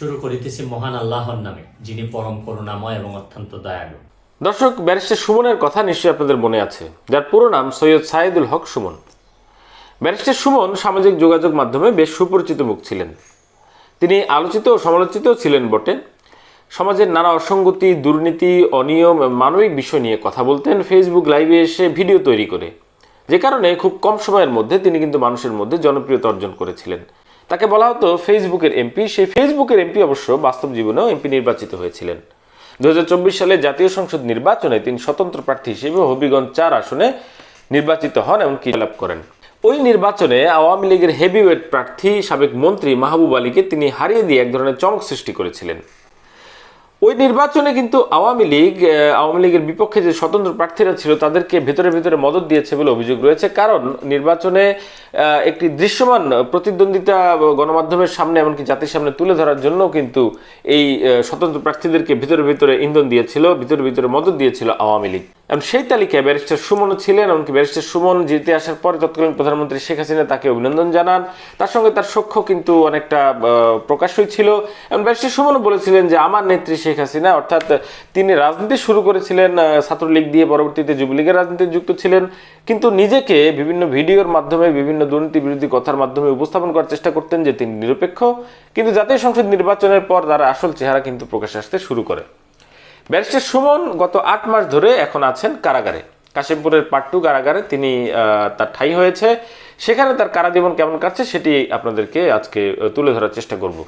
শুরু করিতেছি মহান আল্লাহর নামে, যিনি পরম করুণাময় এবং অত্যন্ত দয়ালু। দর্শক, ব্যারিস্টার সুমনের কথা নিশ্চয়ই আপনাদের মনে আছে, যার পুরো নাম সৈয়দ সাইদুল হক সুমন। ব্যারিস্টার সুমন সামাজিক যোগাযোগ মাধ্যমে বেশ সুপরিচিত মুখ ছিলেন। তিনি আলোচিত ও সমালোচিত ছিলেন বটে। সমাজের নানা অসঙ্গতি, দুর্নীতি, অনিয়ম, মানবিক বিষয় নিয়ে কথা বলতেন ফেসবুক লাইভে এসে ভিডিও তৈরি করে। যে কারণে খুব কম সময়ের মধ্যে তিনি কিন্তু মানুষের মধ্যে জনপ্রিয়তা অর্জন করেছিলেন। তাকে বলা হতো ফেসবুকের এমপি। সেই ফেসবুকের এমপি অবশ্য বাস্তব জীবনেও এমপি নির্বাচিত হয়েছিলেন। দু হাজার চব্বিশ সালে জাতীয় সংসদ নির্বাচনে তিনি স্বতন্ত্র প্রার্থী হিসেবে হবিগঞ্জ চার আসনে নির্বাচিত হন, এমনকি লাভ করেন। ওই নির্বাচনে আওয়ামী লীগের হেভিওয়েট প্রার্থী, সাবেক মন্ত্রী মাহবুব আলীকে তিনি হারিয়ে দিয়ে এক ধরনের চমক সৃষ্টি করেছিলেন। ওই নির্বাচনে কিন্তু আওয়ামী লীগ আওয়ামী লীগের বিপক্ষে যে স্বতন্ত্র প্রার্থীরা ছিল তাদেরকে ভেতরে ভেতরে মদত দিয়েছে বলে অভিযোগ রয়েছে। কারণ নির্বাচনে একটি দৃশ্যমান প্রতিদ্বন্দ্বিতা গণমাধ্যমের সামনে এমনকি জাতির সামনে তুলে ধরার জন্য কিন্তু এই স্বতন্ত্র প্রার্থীদেরকে ভিতরে ভিতরে ইন্ধন দিয়েছিল, ভিতরে ভিতরে মদত দিয়েছিল আওয়ামী লীগ। এবং সেই তালিকায় ব্যারিস্টার সুমনও ছিলেন, এমনকি ব্যারিস্টার সুমন জিতে আসার পরে তৎকালীন প্রধানমন্ত্রী শেখ হাসিনা তাকে অভিনন্দন জানান। তার সঙ্গে তার সখ্য কিন্তু অনেকটা প্রকাশ্যই ছিল এবং ব্যারিস্টার সুমনও বলেছিলেন যে, আমার নেত্রী শেখ হাসিনা অর্থাৎ তিনি রাজনীতি শুরু করেছিলেন ছাত্রলীগ দিয়ে পরবর্তীতে যুবলীগের রাজনীতিতে যুক্ত ছিলেন। কিন্তু নিজেকে বিভিন্ন ভিডিওর মাধ্যমে, বিভিন্ন দুর্নীতি বিরোধী কথার মাধ্যমে উপস্থাপন করার চেষ্টা করতেন যে তিনি নিরপেক্ষ। কিন্তু জাতীয় সংসদ নির্বাচনের পর তার আসল চেহারা কিন্তু প্রকাশ আসতে শুরু করে। ব্যারিস্টার সুমন গত আট মাস ধরে এখন আছেন কারাগারে। কাশিমপুরের পাট্টু কারাগারে তিনি তার ঠাই হয়েছে। সেখানে তার কারাজীবন কেমন কাটছে সেটি আপনাদেরকে আজকে তুলে ধরার চেষ্টা করব।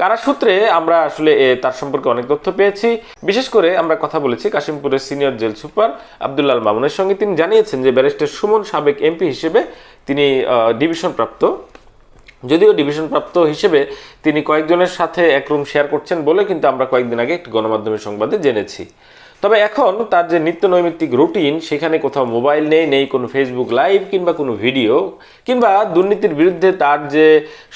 কারাসূত্রে আমরা আসলে তার সম্পর্কে অনেক তথ্য পেয়েছি। বিশেষ করে আমরা কথা বলেছি কাশিমপুরের সিনিয়র জেল সুপার আবদুল্লাল মামুনের সঙ্গে। তিনি জানিয়েছেন যে ব্যারিস্টার সুমন সাবেক এমপি হিসেবে তিনি ডিভিশন প্রাপ্ত যদিও ডিভিশন প্রাপ্ত হিসেবে তিনি কয়েকজনের সাথে এক রুম শেয়ার করছেন বলে কিন্তু আমরা কয়েকদিন আগে একটি গণমাধ্যমের সংবাদে জেনেছি। তবে এখন তার যে নিত্য নৈমিত্তিক রুটিন সেখানে কোথাও মোবাইল নেই নেই কোনো ফেসবুক লাইভ কিংবা কোনো ভিডিও কিংবা দুর্নীতির বিরুদ্ধে তার যে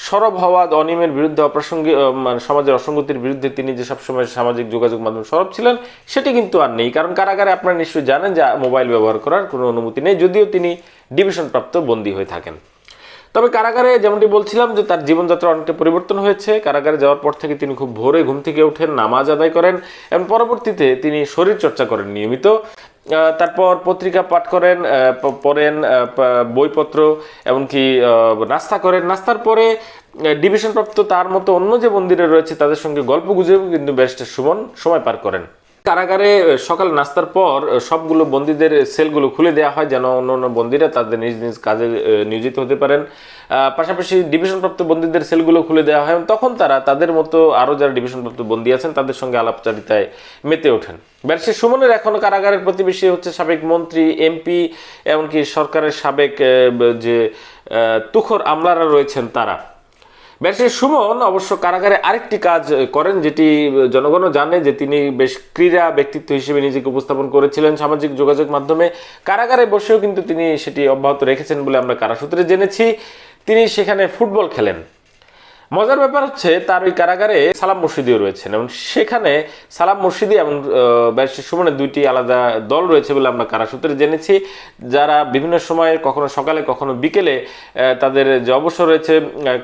সরব হওয়া, অনিয়মের বিরুদ্ধে অপ্রাসঙ্গিক মানে সমাজের অসঙ্গতির বিরুদ্ধে তিনি যে সবসময় সামাজিক যোগাযোগ মাধ্যম সরব ছিলেন, সেটি কিন্তু আর নেই। কারণ কারাগারে আপনারা নিশ্চয়ই জানেন যে মোবাইল ব্যবহার করার কোনো অনুমতি নেই, যদিও তিনি ডিভিশন প্রাপ্ত বন্দী হয়ে থাকেন। তবে কারাগারে যেমনটি বলছিলাম যে তার জীবনযাত্রা অনেকটা পরিবর্তন হয়েছে। কারাগারে যাওয়ার পর থেকে তিনি খুব ভোরে ঘুম থেকে ওঠেন, নামাজ আদায় করেন এবং পরবর্তীতে তিনি শরীর চর্চা করেন নিয়মিত। তারপর পত্রিকা পাঠ করেন পড়েন বইপত্র এমনকি নাস্তা করেন। নাস্তার পরে ডিভিশনপ্রাপ্ত তার মতো অন্য যে মন্দিরে রয়েছে তাদের সঙ্গে গল্প গুজবেও কিন্তু ব্যারিস্টার সুমন সময় পার করেন। কারাগারে সকাল নাস্তার পর সবগুলো বন্দীদের সেলগুলো খুলে দেওয়া হয় যেন অন্য অন্য বন্দীরা তাদের নিজ নিজ কাজে নিয়োজিত হতে পারেন। পাশাপাশি ডিভিশনপ্রাপ্ত বন্দীদের সেলগুলো খুলে দেওয়া হয় তখন তারা তাদের মতো আরও যারা ডিভিশনপ্রাপ্ত বন্দী আছেন, তাদের সঙ্গে আলাপচারিতায় মেতে ওঠেন। ব্যারিস্টার সুমনের এখন কারাগারের প্রতিবেশী হচ্ছে সাবেক মন্ত্রী, এমপি, এমনকি সরকারের সাবেক যে তুখর আমলারা রয়েছেন তারা। ব্যারিস্টার সুমন, অবশ্য কারাগারে আরেকটি কাজ করেন যেটি জনগণও জানে যে তিনি বেশ ক্রীড়া ব্যক্তিত্ব হিসেবে নিজেকে উপস্থাপন করেছিলেন সামাজিক যোগাযোগ মাধ্যমে। কারাগারে বসেও কিন্তু তিনি সেটি অব্যাহত রেখেছেন বলে আমরা কারা সূত্রে জেনেছি। তিনি সেখানে ফুটবল খেলেন। মজার ব্যাপার হচ্ছে তার ওই কারাগারে সালাম মুর্শিদিও রয়েছেন এবং সেখানে সালাম মুর্শিদি এবং ব্যারিস্টার সুমনের দুইটি আলাদা দল রয়েছে বলে আমরা কারাসূত্রে জেনেছি, যারা বিভিন্ন সময়ে কখনো সকালে, কখনো বিকেলে তাদের যে অবসর রয়েছে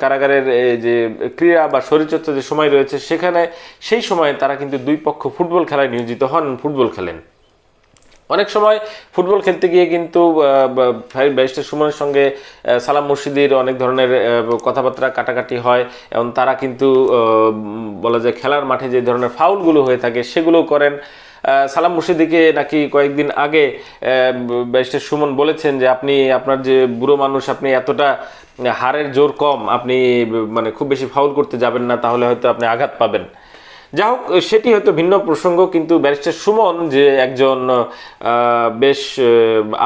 কারাগারের যে ক্রীড়া বা শরীরচর্চা যে সময় রয়েছে, সেখানে সেই সময়ে তারা কিন্তু দুই পক্ষ ফুটবল খেলায় নিয়োজিত হন ফুটবল খেলেন। অনেক সময় ফুটবল খেলতে গিয়ে কিন্তু ব্যারিস্টার সুমনের সঙ্গে সালাম মুর্শিদির অনেক ধরনের কথাবার্তা কাটাকাটি হয় এবং তারা কিন্তু বলা যায় খেলার মাঠে যে ধরনের ফাউলগুলো হয়ে থাকে সেগুলো করেন। সালাম মুর্শিদিকে নাকি কয়েকদিন আগে ব্যারিস্টার সুমন বলেছেন যে আপনি, আপনার যে বুড়ো মানুষ, আপনি এতটা হারের জোর কম, আপনি মানে খুব বেশি ফাউল করতে যাবেন না, তাহলে হয়তো আপনি আঘাত পাবেন। যা হোক, সেটি হয়তো ভিন্ন প্রসঙ্গ, কিন্তু ব্যারিস্টার সুমন যে একজন বেশ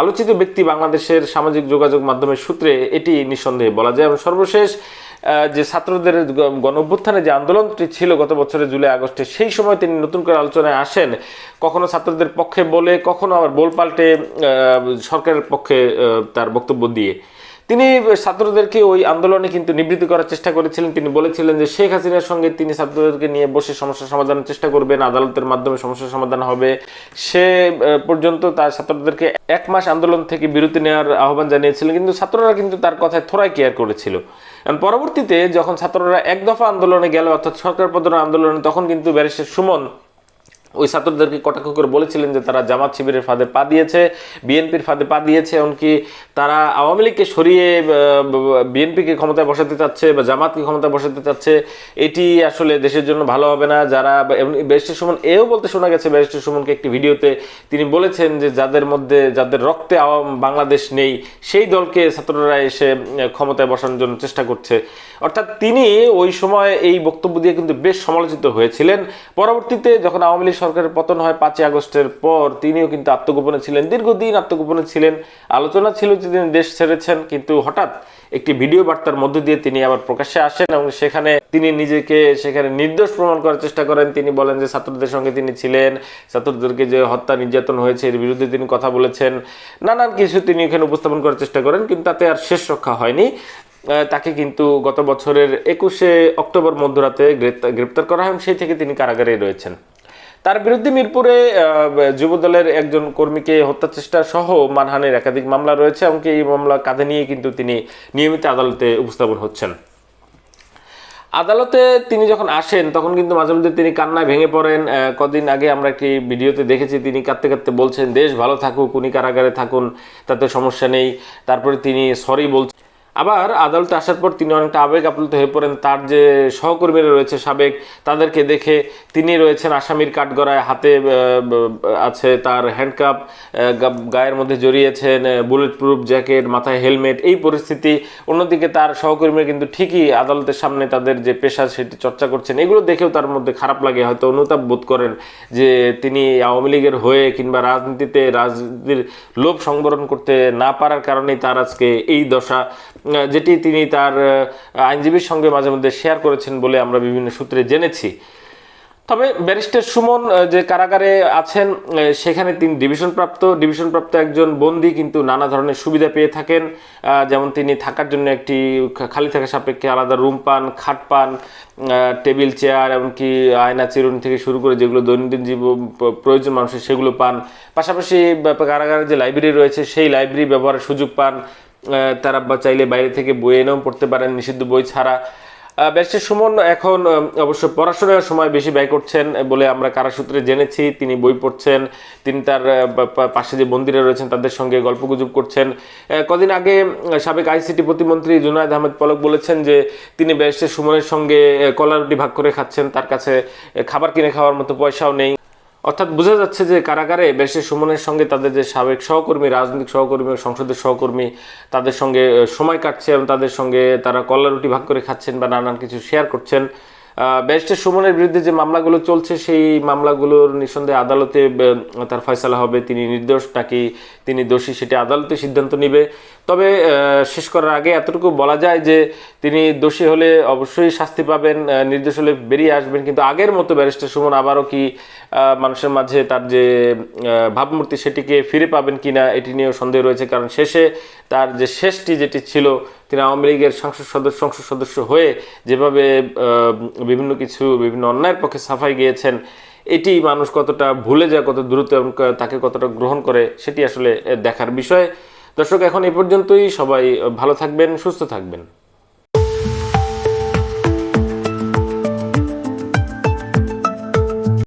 আলোচিত ব্যক্তি বাংলাদেশের সামাজিক যোগাযোগ মাধ্যমের সূত্রে এটি নিঃসন্দেহে বলা যায়। এবং সর্বশেষ যে ছাত্রদের গণ অভ্যুত্থানে যে আন্দোলনটি ছিল গত বছরের জুলাই, আগস্টে, সেই সময় তিনি নতুন করে আলোচনায় আসেন। কখনো ছাত্রদের পক্ষে বলে, কখনো আবার বোল পাল্টে সরকারের পক্ষে তার বক্তব্য দিয়ে। তিনি ছাত্রদেরকে ওই আন্দোলনে কিন্তু নিবৃত্ত করার চেষ্টা করেছিলেন। তিনি বলেছিলেন যে, শেখ হাসিনার সঙ্গে তিনি ছাত্রদেরকে নিয়ে বসে সমস্যা সমাধানের চেষ্টা করবেন, আদালতের মাধ্যমে সমস্যার সমাধান হবে। সে পর্যন্ত তার ছাত্রদেরকে এক মাস আন্দোলন থেকে বিরতি নেওয়ার আহ্বান জানিয়েছিলেন। কিন্তু ছাত্ররা কিন্তু তার কথায় থোড়াই কেয়ার করেছিল। পরবর্তীতে যখন ছাত্ররা এক দফা আন্দোলনে গেল, অর্থাৎ সরকার পতন আন্দোলনে, তখন কিন্তু ব্যারিস্টার সুমন ওই ছাত্রদেরকে কটাক্ষ করে বলেছিলেন যে তারা জামাত শিবিরের ফাঁদে পা দিয়েছে, বিএনপির ফাঁদে পা দিয়েছে, এমনকি তারা আওয়ামী লীগকে সরিয়ে বিএনপিকে ক্ষমতায় বসাতে চাচ্ছে বা জামাতকে ক্ষমতায় বসাতে চাচ্ছে, এটি আসলে দেশের জন্য ভালো হবে না। যারা ব্যারিস্টার সুমন, এও বলতে শোনা গেছে, ব্যারিস্টার সুমনকে একটি ভিডিওতে তিনি বলেছেন যে যাদের মধ্যে, যাদের রক্তে আওয়াম বাংলাদেশ নেই, সেই দলকে ছাত্ররা এসে ক্ষমতায় বসানোর জন্য চেষ্টা করছে। অর্থাৎ তিনি ওই সময় এই বক্তব্য দিয়ে কিন্তু বেশ সমালোচিত হয়েছিলেন। পরবর্তীতে যখন আওয়ামী লীগ সরকারের পতন হয় পাঁচই আগস্টের পর, তিনিও কিন্তু আত্মগোপনে ছিলেন। দীর্ঘদিন আত্মগোপনে ছিলেন। আলোচনা ছিল যে তিনি দেশ ছেড়েছেন, কিন্তু হঠাৎ একটি ভিডিও বার্তার মধ্য দিয়ে তিনি আবার প্রকাশ্যে আসেন এবং সেখানে তিনি নিজেকে, সেখানে নির্দোষ প্রমাণ করার চেষ্টা করেন। তিনি বলেন যে ছাত্রদের সঙ্গে তিনি ছিলেন, ছাত্রদেরকে যে হত্যা নির্যাতন হয়েছে এর বিরুদ্ধে তিনি কথা বলেছেন। নানান কিছু তিনি এখানে উপস্থাপন করার চেষ্টা করেন, কিন্তু তাতে আর শেষ রক্ষা হয়নি। তাকে কিন্তু গত বছরের একুশে অক্টোবর মধ্যরাতে গ্রেপ্তার করা হয় সেই থেকে তিনি কারাগারে রয়েছেন। তার বিরুদ্ধে মিরপুরে যুবদলের একজন কর্মীকে হত্যা চেষ্টা সহ মানহানির একাধিক মামলা রয়েছে, এমনকি এই মামলা কাঁধে নিয়ে কিন্তু তিনি নিয়মিত আদালতে উপস্থাপন হচ্ছেন। আদালতে তিনি যখন আসেন, তখন কিন্তু মাঝে মধ্যে তিনি কান্নায় ভেঙে পড়েন। কদিন আগে আমরা একটি ভিডিওতে দেখেছি, তিনি কাঁদতে কাঁদতে বলছেন, দেশ ভালো থাকুক, উনি কারাগারে থাকুন, তাতে সমস্যা নেই। তারপরে তিনি সরি বলছেন। আবার আদালতে আসার পর তিনি অনেকটা আবেগ আপ্লুত হয়ে পড়েন। তার যে সহকর্মীরা রয়েছে সাবেক, তাদেরকে দেখে তিনি রয়েছেন আসামির কাঠগড়ায় হাতে আছে তার হ্যান্ডকাপ গায়ের মধ্যে জড়িয়েছেন বুলেট প্রুফ জ্যাকেট মাথায় হেলমেট এই পরিস্থিতি। অন্যদিকে তার সহকর্মীরা কিন্তু ঠিকই আদালতের সামনে তাদের যে পেশা সেটি চর্চা করছেন। এগুলো দেখেও তার মধ্যে খারাপ লাগে, হয়তো অনুতাপ বোধ করেন যে তিনি আওয়ামী লীগের হয়ে কিংবা রাজনীতিতে রাজনীতির লোভ সংবরণ করতে না পারার কারণেই তার আজকে এই দশা। যেটি তিনি তার আইনজীবীর সঙ্গে মাঝে মধ্যে শেয়ার করেছেন বলে আমরা বিভিন্ন সূত্রে জেনেছি। তবে ব্যারিস্টার সুমন যে কারাগারে আছেন সেখানে তিনি ডিভিশনপ্রাপ্ত। ডিভিশনপ্রাপ্ত একজন বন্দী কিন্তু নানা ধরনের সুবিধা পেয়ে থাকেন। যেমন তিনি থাকার জন্য একটি খালি থাকা সাপেক্ষে আলাদা রুম পান, খাট পান টেবিল, চেয়ার, এমনকি আয়না, চিরুনি থেকে শুরু করে যেগুলো দৈনন্দিন জীবন প- প্রয়োজন মানুষের সেগুলো পান। পাশাপাশি কারাগারের যে লাইব্রেরি রয়েছে, সেই লাইব্রেরি ব্যবহারের সুযোগ পান। তারা চাইলে বাইরে থেকে বই এনেও পড়তে পারেন নিষিদ্ধ বই ছাড়া। ব্যারিস্টার সুমন এখন অবশ্য পড়াশোনার সময় বেশি ব্যয় করছেন বলে আমরা কারাসূত্রে জেনেছি। তিনি বই পড়ছেন তিনি তার পাশে যে বন্দিরা রয়েছেন তাদের সঙ্গে গল্পগুজব করছেন। কদিন আগে সাবেক আইসিটি প্রতিমন্ত্রী জুনায়দ আহমেদ পলক বলেছেন যে তিনি ব্যারিস্টার সুমনের সঙ্গে আহ, কলা রুটি ভাগ করে খাচ্ছেন তার কাছে খাবার কিনে খাওয়ার মতো পয়সাও নেই। অর্থাৎ বোঝা যাচ্ছে যে কারাগারে বেশি সুমনের সঙ্গে তাদের যে সাবেক সহকর্মী, রাজনৈতিক সহকর্মী সংসদের সহকর্মী তাদের সঙ্গে সময় কাটছে এবং তাদের সঙ্গে তারা কল্লা রুটি ভাগ করে খাচ্ছেন বা নানান কিছু শেয়ার করছেন। ব্যারিস্টার সুমনের বিরুদ্ধে যে মামলাগুলো চলছে, সেই মামলাগুলোর নিঃসন্দেহে আদালতে তার ফয়সালা হবে। তিনি নির্দোষ নাকি তিনি দোষী সেটা আদালতে সিদ্ধান্ত নেবে। তবে শেষ করার আগে এতটুকু বলা যায় যে তিনি দোষী হলে অবশ্যই শাস্তি পাবেন আহ, নির্দোষ হলে বেরিয়ে আসবেন। কিন্তু আগের মতো ব্যারিস্টার সুমন আবারও কি মানুষের মাঝে তার যে ভাবমূর্তি সেটিকে ফিরে পাবেন কিনা এটি নিয়েও সন্দেহ রয়েছে। কারণ শেষে তার যে শেষটি যেটি ছিল তিনি আওয়ামী লীগের সংসদ সদস্য সংসদ সদস্য হয়ে যেভাবে বিভিন্ন কিছু বিভিন্ন অন্যায়ের পক্ষে সাফাই গিয়েছেন এটি মানুষ কতটা ভুলে যায় কত দ্রুত এবং তাকে কতটা গ্রহণ করে সেটি আসলে দেখার বিষয়। দর্শক এখন এ পর্যন্তই। সবাই ভালো থাকবেন সুস্থ থাকবেন।